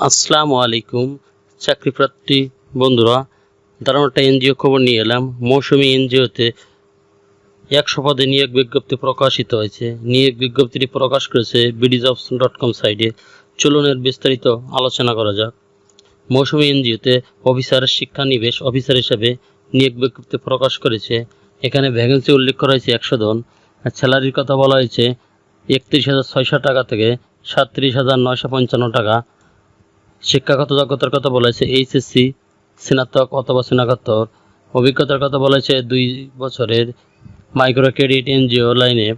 আসসালামু আলাইকুম চাকরিপ্রার্থী বন্ধুরা দারুণ একটা এনজিও খবর নিয়ে এলাম। মৌসুমী এনজিওতে একশো পদে নিয়োগ বিজ্ঞপ্তি প্রকাশিত হয়েছে। নিয়োগ বিজ্ঞপ্তিটি প্রকাশ করেছে বিডিজবস ডট কম সাইটে চলনের বিস্তারিত আলোচনা করা যাক। মৌসুমী এনজিওতে অফিসার শিক্ষানিবেশ অফিসার হিসাবে নিয়োগ বিজ্ঞপ্তি প্রকাশ করেছে। এখানে ভ্যাকেন্সি উল্লেখ করা হয়েছে একশো জন। আর স্যালারির কথা বলা হয়েছে একত্রিশ হাজার ছয়শো টাকা থেকে সাতত্রিশ হাজার নয়শো পঞ্চান্ন টাকা। শিক্ষাগত যোগ্যতার কথা বলা হয়েছে এইচএসসি স্নাতক অথবা স্নাতকোত্তর। অভিজ্ঞতার কথা বলেছে দুই বছরের মাইক্রো ক্রেডিট এনজিও লাইনে।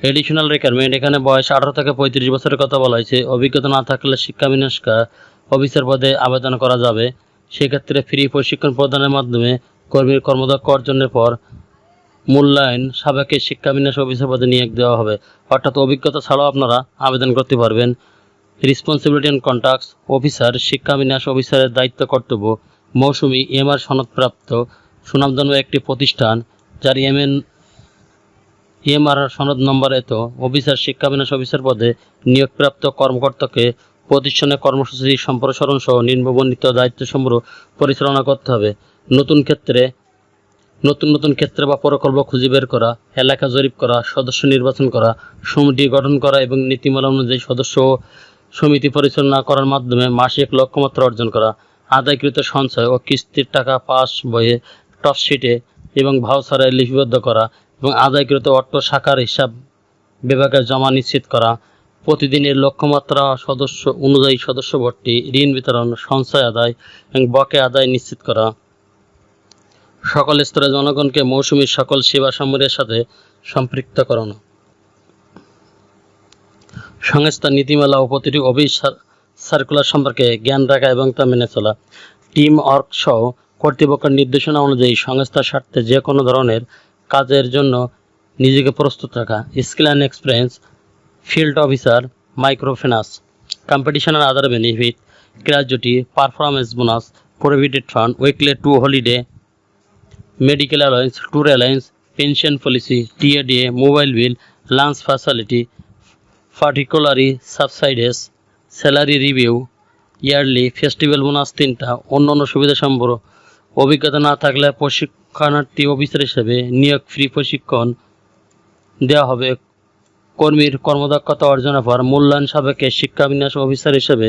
এডিশনাল রিকোয়ারমেন্ট এখানে বয়স আঠারো থেকে পঁয়ত্রিশ বছরের কথা বলা হয়েছে অভিজ্ঞতা না থাকলে শিক্ষা বিনাশকা অফিসার পদে আবেদন করা যাবে। সেক্ষেত্রে ফ্রি প্রশিক্ষণ প্রদানের মাধ্যমে কর্মীর কর্মদক্ষ অর্জনের পর মূল্যায়ন সাবেকের শিক্ষা বিন্যাস অফিসার পদে নিয়োগ দেওয়া হবে। অর্থাৎ অভিজ্ঞতা ছাড়াও আপনারা আবেদন করতে পারবেন। রেসপন্সিবিলিটি অ্যান্ড কন্ট্যাক্টস অফিসার শিক্ষা বিন্যাস অফিসারের দায়িত্ব কর্তব্য মৌসুমি এমআর সনদপ্রাপ্ত সুনামধন্য একটি প্রতিষ্ঠান যার এমএন এমআর সনদ নম্বর এত অফিসার শিক্ষা বিন্যাস অফিসার পদে নিয়োগপ্রাপ্ত কর্মকর্তাকে প্রতিষ্ঠানের কর্মসূচি সম্প্রসারণ সহ নিম্নবর্ণিত দায়িত্বসমূহ পরিচালনা করতে হবে। নতুন ক্ষেত্রে, নতুন নতুন ক্ষেত্রে বা প্রকল্প খুঁজে বের করা, এলাকা জরিপ করা, সদস্য নির্বাচন করা, সমিতি গঠন করা এবং নীতিমালা অনুযায়ী সদস্য সমিতি পরিচালনা করার মাধ্যমে মাসিক লক্ষ্যমাত্রা অর্জন করা, আদায়কৃত সঞ্চয় ও কিস্তির টাকা পাস বইয়ে টপশিটে এবং ভাউচারে লিপিবদ্ধ করা এবং আদায়কৃত অর্থ শাখার হিসাব বিভাগে জমা নিশ্চিত করা, প্রতিদিনের লক্ষ্যমাত্রা সদস্য অনুযায়ী সদস্য ভর্তি, ঋণ বিতরণ, সঞ্চয় আদায় এবং বকে আদায় নিশ্চিত করা। সকল স্তরের জনগণকে মৌসুমীর সকল সেবা সমূহের সাথে সম্পৃক্ত করানো সংস্থার নীতিমালা ও প্রতিটি অফিস সার্কুলার সম্পর্কে জ্ঞান রাখা এবং তা মেনে চলা। টিম ওয়ার্ক সহ কর্তৃপক্ষের নির্দেশনা অনুযায়ী সংস্থার স্বার্থে যে কোনো ধরনের কাজের জন্য নিজেকে প্রস্তুত রাখা। Skill and experience field officer microfinance competition R other benefit gratuity performance bonus, provident fund, weekly two holiday, medical allowance, tour allowance, pension policy, TA DA, mobile bill, lunch facility particularly subsidies salary review yearly festival bonus তিনটা, অন্য অন্য সুবিধা সম্পর্ক। অভিজ্ঞতা না থাকলে প্রশিক্ষণার্থী officer হিসেবে নিয়োগ ফ্রি প্রশিক্ষণ দেওয়া হবে। কর্মীর কর্মদক্ষতা অর্জনের পর মূল্যায়ন সাবেকে শিক্ষাবিন্যাস অফিসার হিসেবে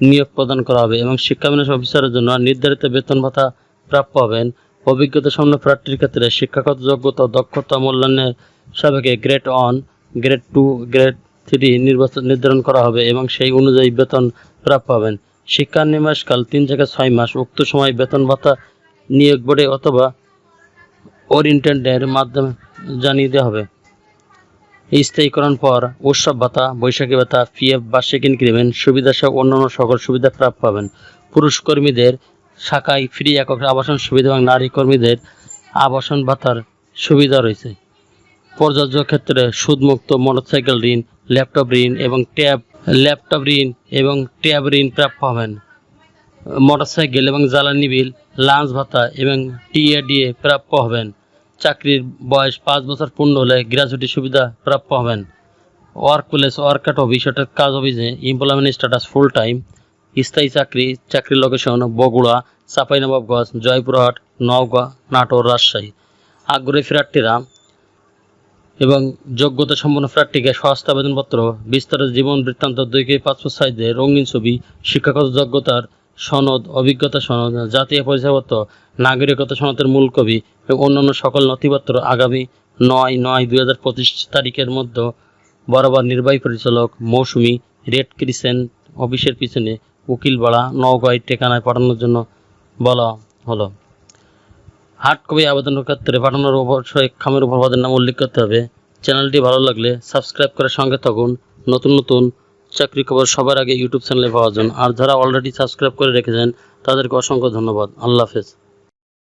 নিয়োগ প্রদান করা হবে এবং শিক্ষাবিন্যাস অফিসারের জন্য নির্ধারিত বেতন ভাতা প্রাপ্য হবেন। অভিজ্ঞতা সম্পন্ন প্রার্থীর ক্ষেত্রে শিক্ষাগত যোগ্যতা, দক্ষতা মূল্যায়নের সাবেকে grade one grade two grade three নির্বাচন নির্ধারণ করা হবে এবং সেই অনুযায়ী বেতন প্রাপ্য হবেন শিক্ষা নিবাসকাল তিন থেকে ছয় মাস। উক্ত সময় বেতন ভাতা নিয়োগ বোর্ডে অথবা ওরিয়েন্টেন্টের মাধ্যমে জানিয়ে দেওয়া হবে। স্থায়ীকরণ পর উৎসব ভাতা, বৈশাখী ভাতা, পিএফ, বার্ষিক ইনক্রিমেন্ট, সুবিধা সহ অন্যান্য সকল সুবিধা প্রাপ্য পাবেন। পুরুষ কর্মীদের শাখায় ফ্রি একক আবাসন সুবিধা এবং নারী কর্মীদের আবাসন ভাতার সুবিধা রয়েছে। প্রযোজ্য ক্ষেত্রে সুদমুক্ত মোটরসাইকেল ঋণ, ল্যাপটপ ঋণ এবং ট্যাব, ল্যাপটপ ঋণ এবং ট্যাব ঋণ প্রাপ্য হবেন। মোটরসাইকেল এবং জ্বালানি বিল, লাঞ্চ ভাতা এবং টিএডিএ প্রাপ্য হবেন। চাকরির বয়স পাঁচ বছর পূর্ণ হলে গ্র্যাজুয়েটি সুবিধা প্রাপ্য হবেন। ওয়ার্ক প্লেস ওয়ার্ক অফিস অর্থাৎ কাজ অফিসে এমপ্লয়মেন্ট স্ট্যাটাস ফুল টাইম স্থায়ী চাকরি চাকরির লোকেশন বগুড়া, চাঁপাইনবাবগঞ্জ, জয়পুরহাট, নওগাঁ, নাটোর, রাজশাহী। আগ্রহী প্রার্থীরা এবং যোগ্যতা সম্পন্ন প্রার্থীকে সহস্ত আবেদনপত্র, বিস্তারিত জীবন বৃত্তান্ত দুই কে পাসপোর্ট সাইজে রঙিন ছবি, শিক্ষাগত যোগ্যতার সনদ, অভিজ্ঞতা সনদ, জাতীয় পরিচয়পত্র, নাগরিকতা সনদের মূল কবি এবং অন্যান্য সকল নথিপত্র আগামী নয় নয় দুই হাজার পঁচিশ তারিখের মধ্যে বরাবর নির্বাহী পরিচালক মৌসুমি রেড ক্রিসেন্ট অফিসের পিছনে উকিলপাড়া নওগাঁয় ঠিকানায় পাঠানোর জন্য বলা হলো। হার্ড কপি আবেদনের ক্ষেত্রে পাঠানোর অবশ্যই খামের উপর নাম উল্লেখ করতে হবে। চ্যানেলটি ভালো লাগলে সাবস্ক্রাইব করার সঙ্গে থাকুন। নতুন নতুন চাকরি খবর সবার আগে ইউটিউব চ্যানেলে পাওয়া জন্য। আর যারা অলরেডি সাবস্ক্রাইব করে রেখেছেন, তাদেরকে অসংখ্য ধন্যবাদ। আল্লাহ হাফেজ।